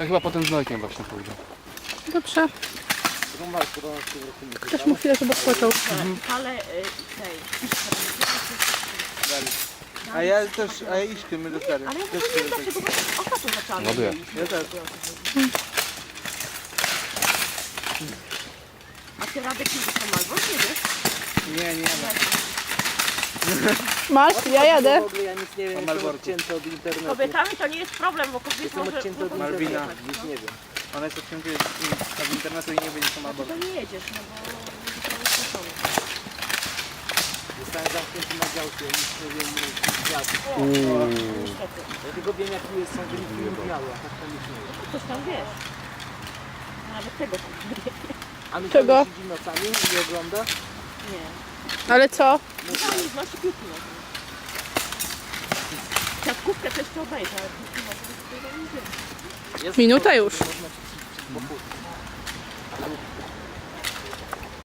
Ja chyba potem z Nojkiem właśnie pójdę. Dobrze. Też mu chwilę, żeby odpoczął. Ale y, tej. A ja też, a ja iść do stary. Ale ja Też to nie da się, bo właśnie ostatnio zaczęłam. Ładuję. Ja też. A ty Radek nie albo nie wiesz? Nie, nie, nie. Masz? Ja jadę. W ogóle ja nic nie wiem, jestem Malborku. odcięty od internetu. Kobietami to nie jest problem, bo kobiety Jestem może... odcięty od mogą Malwina. internetu, wyjechać, nic nie wiem. Ona jest odcięta od internetu i nie będzie sama No to nie jedziesz, no bo... to jest stosowane. Zostałem zamknięty na działce, ja nic nie wiem, nic świat. Niestety. Ja tylko wiem, jakie jest, są wyniki mundialu, a tak to nic nie wiem. Coś tam wiesz. Nawet tego tam nie wie. A my Czego? siedzi nocami i ogląda? Nie. Ale co? No. Siatkówkę też to ale Minuta już. Można